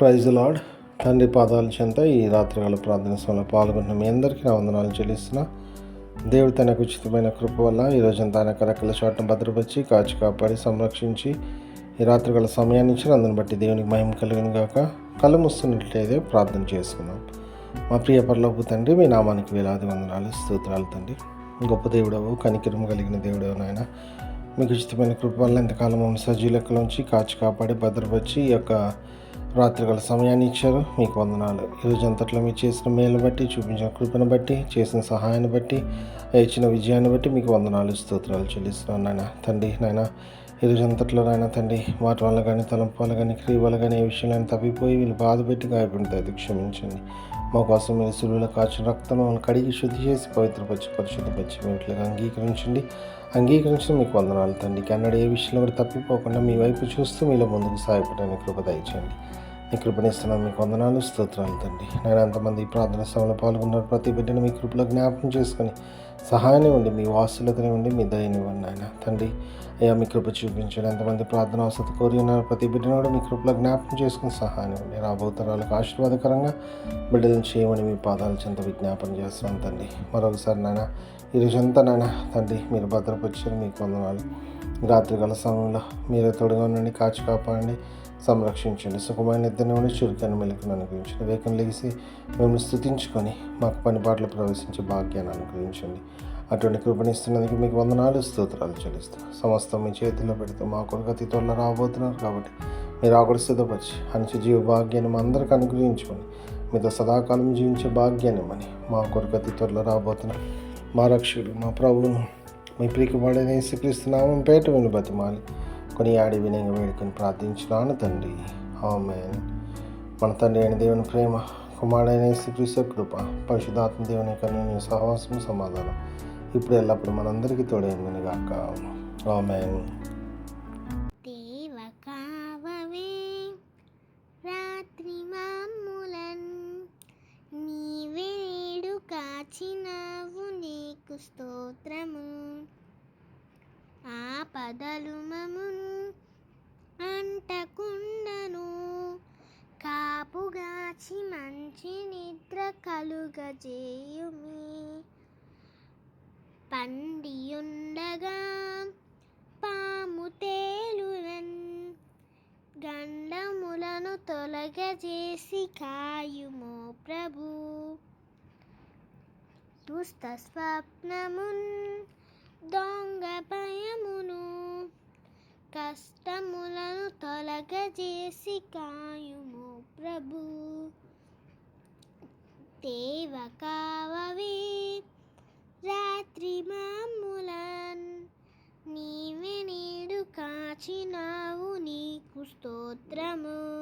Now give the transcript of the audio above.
Praise lord తండ్రి పాదాల చెంత ఈ రాత్రికాల ప్రార్థన సమయంలో పాల్గొన్న మీ అందరికీ నా వందనాలు చెల్లిస్తున్నా. దేవుడు తనకు ఉచితమైన కృప వల్ల ఈరోజంతా ఆయన కరకల చోటను భద్రపరిచి కాచి కాపాడి సంరక్షించి ఈ రాత్రికాల సమయాన్ని ఇచ్చిన అందుని బట్టి దేవునికి మహిమ కలిగిన గాక కళ్ళు ముస్తున్నట్లయితే ప్రార్థన చేసుకున్నాం మా ప్రియ పరలోపు తండ్రి మీ నామానికి వేలాది వందనాలు స్తోత్రాలు తండ్రి. గొప్ప దేవుడవు కనికిరం కలిగిన దేవుడవు నాయన. మీకు ఉచితమైన కృప వల్ల ఇంతకాలం మమ్మల్ని సజీలకలోంచి కాచి కాపాడి భద్రపరిచి ఈ యొక్క రాత్రికాల సమయాన్ని ఇచ్చారు. మీకు వందనాలు. ఈరోజు అంతట్లో మీరు చేసిన మేలు బట్టి చూపించిన కృపను బట్టి చేసిన సహాయాన్ని బట్టి ఇచ్చిన విజయాన్ని బట్టి మీకు వందనాలు స్తోత్రాలు చెల్లిస్తున్నాను నాయన. తండ్రి నాయన ఈరోజు అంతట్లో నాయన తండ్రి వాటి వల్ల కానీ తలంపు వల్ల కానీ క్రియ వల్ల కానీ ఏ విషయంలో తప్పిపోయి వీళ్ళు బాధపెట్టి గాయపడతాయి అది క్షమించండి. మా కోసం మీరు సులువులో కాచిన రక్తం మమ్మల్ని కడిగి శుద్ధి చేసి పవిత్రపరిచి పరిశుద్ధపరిచి మీ అంగీకరించండి. అంగీకరించిన మీకు వందనాలు తండ్రి. కన్నడ ఏ విషయంలో కూడా తప్పిపోకుండా మీ వైపు చూస్తూ మీలో ముందుకు సాయపడడానికి కృప దయచేయండి. మీ కృపణిస్తున్నాను మీకు వందనాలు స్తోత్రాలు తండ్రి. నేను ఎంతమంది ప్రార్థన సభలో పాల్గొన్నారు. ప్రతి బిడ్డను మీ కృపలో జ్ఞాపకం చేసుకొని సహాయాన్ని ఉండి మీ వాసులతోనే ఉండి మీ దయనివ్వండి ఆయన తండ్రి అయ్యా మీ కృప చూపించండి. ఎంతమంది ప్రార్థన అవసరం కోరి ఉన్నారు. ప్రతి బిడ్డను కూడా మీ కృపలో జ్ఞాపకం చేసుకుని సహాయాన్ని ఉండి రాబోతరాలకు ఆశీర్వాదకరంగా బిడ్డలను చేయమని మీ పాదాలు చెంత విజ్ఞాపన చేస్తున్నాను తండ్రి. మరొకసారి నాయన ఈరోజంతా నాయన తండ్రి మీరు భద్రపరిచారు మీకు వందనాలు. రాత్రికాల సమయంలో మీరే తోడుగా ఉండండి కాచి కాపాడండి సంరక్షించండి. సుఖమైన నిద్ర నుండి చురుకైన మెలుకును అనుగ్రహించండి వేకం లేచి మిమ్మల్ని స్థుతించుకొని మాకు పని పాటలు ప్రవేశించే భాగ్యాన్ని అనుగ్రహించండి. అటువంటి కృపణిస్తున్నందుకు మీకు వందనాలు స్తోత్రాలు చెల్లిస్తాం సమస్తం మీ చేతిలో పెడితే మా కొరకు అతి త్వరలో రాబోతున్నారు కాబట్టి మీరు ఆకుడు సిద్ధపరిచి మంచి జీవ భాగ్యాన్ని మా అందరికి అనుగ్రహించుకొని మీతో సదాకాలం జీవించే భాగ్యాన్ని మని మా కొరకు అతి త్వరలో రాబోతున్నారు. మా రక్షకుడు మా ప్రభువును మీ ప్రీకి పడేది పేట విని బతిమాలి. కొనియాడి ఆడి వినయంగా వేడుకొని ప్రార్థించినాను తండ్రి. ఆమెన్. మన తండ్రి అయిన దేవుని ప్రేమ కుమారుడైన యేసుక్రీస్తు కృప పరిశుధాత్మ దేవుని కన్ను సహవాసం సమాధానం ఇప్పుడు ఎల్లప్పుడు మనందరికీ తోడైందని గాక. ఆమెన్. నీవేడు కాచినావు నీకు స్తోత్రము. ఆపదలు అంటకుండను. కాపుగాచి మంచి నిద్ర కలుగజేయుమి. పండియుండగా పాము తేలురన్ గండములను తొలగజేసి కాయుమో ప్రభు. దుస్త స్వప్నమున్ దొంగ తొలగజేసి కాయుమో ప్రభు. దేవ కావవి రాత్రి మామూలన్ నీవే నేడు కాచినావు నీకు స్తోత్రము.